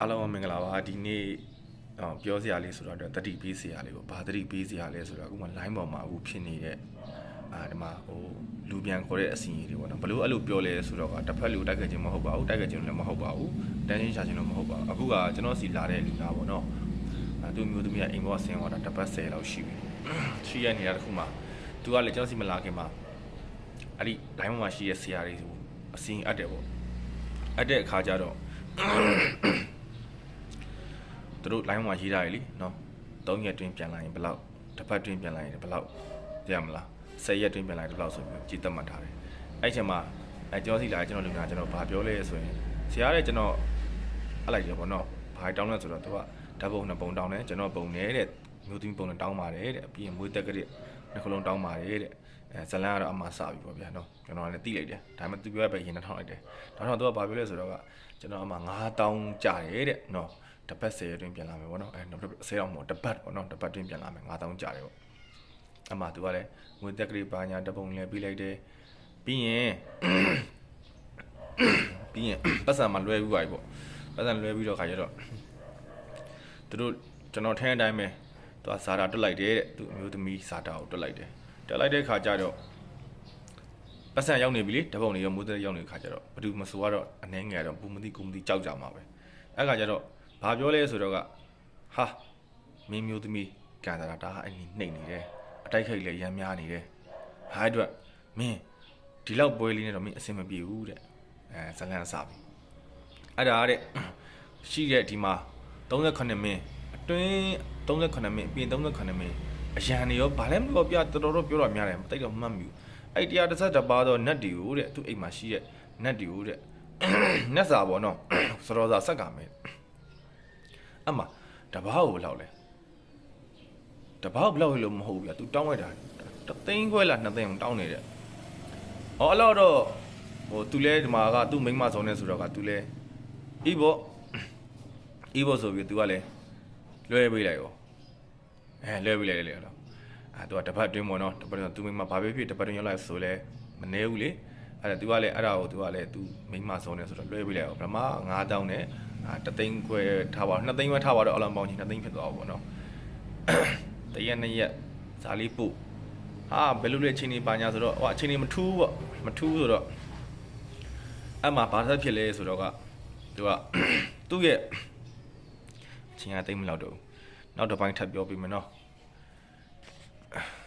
အားလုံးမင်္ဂလာပါဒီနေ့အော်ပြောစရာလေးဆိုတော့တတိပေးစရာလေးပေါ့ဘာတတိပေးစရာလဲဆိုတော့အခုမှ line ပေါ်မှာအခုဖြစ်နေတဲ့အာဒီမှာဟိုလူပြန်ခေါ်တဲ့အစီအရင်တွေပေါ့နော်ဘလို့အဲ့လိုပြောလဲဆိုတော့ကတစ်ဖက်လူတိုက်ခဲ့ခြင်းမဟုတ်ပါဘူးတိုက်ခဲ့ခြင်းလည်းမဟုတ်ပါဘူးတန်းချင်းရှာခြင်းလည်းမဟုတ်ပါဘူးအခုကကျွန်တော်စီလာတဲ့လူသားပေါ့နော်အဲသူမျိုးသမီးကအိမ်ဘောဆင်းသွားတာတစ်ပတ်10လောက်ရှိပြီရှိရနေတာတစ်ခုမှသူကလည်းကျွန်တော်စီမလာခင်မှာအဲ့ဒီ line ပေါ်မှာရှိတဲ့ဆရာတွေဆိုအစီအအပ်တယ်ပေါ့အပ်တဲ့အခါကျတော့ သူတို့ line မှာရေးထားရလीเนาะ3ရက်တွင်းပြန်လာရင်ဘယ်လောက်တစ်ပတ်တွင်းပြန်လာရင်ဘယ်လောက်သိရမလား10ရက်တွင်းပြန်လာရင်ဘယ်လောက်ဆိုပြီးကြည်သက်မှတ်ထားတယ်အဲ့ချိန်မှာအဲကျွန်တော်စီလာကျွန်တော်လူကကျွန်တော်ဘာပြောလဲဆိုရင်ဆရာတဲ့ကျွန်တော်အဲ့လိုက်တယ်ပေါ့နော်ဘာတောင်းလဲဆိုတော့သူကဓာတ်ပုံနှစ်ပုံတောင်းတယ်ကျွန်တော်ပုံနေတဲ့မျိုးသမီးပုံနဲ့တောင်းပါတယ်တဲ့ပြီးရင်မွေးတက်ကလေးနှစ်ခုလုံးတောင်းပါတယ်တဲ့အဲဇလန်ကတော့အမှစပြီပေါ့ဗျာနော်ကျွန်တော်လည်းတိလိုက်တယ်ဒါပေမဲ့သူပြောရပဲရင်နှောင်းလိုက်တယ်ဒါတော့သူကဘာပြောလဲဆိုတော့ကကျွန်တော်အမှ9000ကြာတယ်တဲ့နော် တပတ်10ရက်တွင်းပြန်လာမယ်ပေါ့နော်အဲနောက်ဆယ်အောင်မို့တပတ်ပေါ့နော်တပတ်တွင်းပြန်လာမယ်9000ကြာတယ်ပေါ့အမှသူကလည်းငွေတက်ကလေးပါညာတပုံလဲပြီးလိုက်တယ်ပြီးရင်ပြီးရင်ပတ်စံမှာလွဲပြီးပါပြီပေါ့ပတ်စံလွဲပြီးတော့ခါကျတော့သူတို့ကျွန်တော်ထင်းအတိုင်းပဲသူကဇာတာတွတ်လိုက်တယ်တဲ့သူအမျိုးသမီးဇာတာကိုတွတ်လိုက်တယ်တွတ်လိုက်တဲ့ခါကျတော့ပတ်စံရောက်နေပြီလေတပုံတွေရောမိုးသက်ရောက်နေတဲ့ခါကျတော့ဘယ်သူမဆိုကတော့အနှဲငယ်တော့ပူမသိကူမသိကြောက်ကြမှာပဲအဲ့ခါကျတော့ ဘာပြောလဲဆိုတော့ကဟာမင်းမျိုးသမီးကန်တာဒါအဲ့ဒီနှိမ့်နေတယ်အတိုက်ခိုက်လည်းရမ်းများနေတယ်ဟာအတွက်မင်းဒီလောက်ပွဲလေးနဲ့တော့မင်းအဆင်မပြေဘူးတဲ့အဲဇလန်စားပြီအဲ့ဒါတဲ့ရှိတဲ့ဒီမှာ38မင်းအတွင်း38မင်းပြင်38မင်းအရန်နေရောဗာလဲမလို့ပြတော်တော်ပြောတော့များတယ်မသိတော့မှတ်မိဘူးအဲ့တရားတစ်ဆက်တစ်ပါတော့နတ်တီကိုတဲ့သူ့အိမ်မှာရှိတဲ့နတ်တီကိုတဲ့နတ်စာပေါ့နော်စတော်စာဆက်ကမယ် အမတပားကိုဘယ်လောက်လဲတပားကိုဘယ်လောက်လို့မဟုတ်ဘူးဗျာ तू တောင်းလိုက်တာတသိန်းခွဲလားနှစ်သိန်းတောင်းနေတယ်။အော်အဲ့လောက်တော့ဟို तू လဲဒီမှာက तू မိန်းမဆောင်နေဆိုတော့က तू လဲဤဘောဤဘောဆိုပြီး तू ကလဲလွှဲပေးလိုက်ရောအဲလွှဲပေးလိုက်လေတော့အဲ तू ကတပတ်တွင်းပေါ့နော်တပတ်တွင်း तू မိန်းမဘာပဲဖြစ်တပတ်တွင်းရောက်လိုက်ဆိုလဲမနေဘူးလေအဲ့ဒါ तू ကလဲအဲ့ဒါကို तू ကလဲ तू မိန်းမဆောင်နေဆိုတော့လွှဲပေးလိုက်ရောပထမ9000နဲ့အာ တသိန်းခွဲထားပါ2သိန်းပဲထားပါတော့အလုံးပေါင်းချင်း2သိန်းဖြစ်သွားပါဘောနော်တရက်နှစ်ရက်ဇာလေးပို့ဟာဘယ်လိုလဲအချိန်ကြီးပါညာဆိုတော့ဟိုအချိန်ကြီးမထူးပေါ့မထူးဆိုတော့အဲ့မှာဘာသက်ဖြစ်လဲဆိုတော့ကသူကသူ့ရဲ့အချိန်ကတိတ်မလောက်တော့ဘူးနောက်တစ်ပိုင်းထပ်ပြောပြမယ်နော်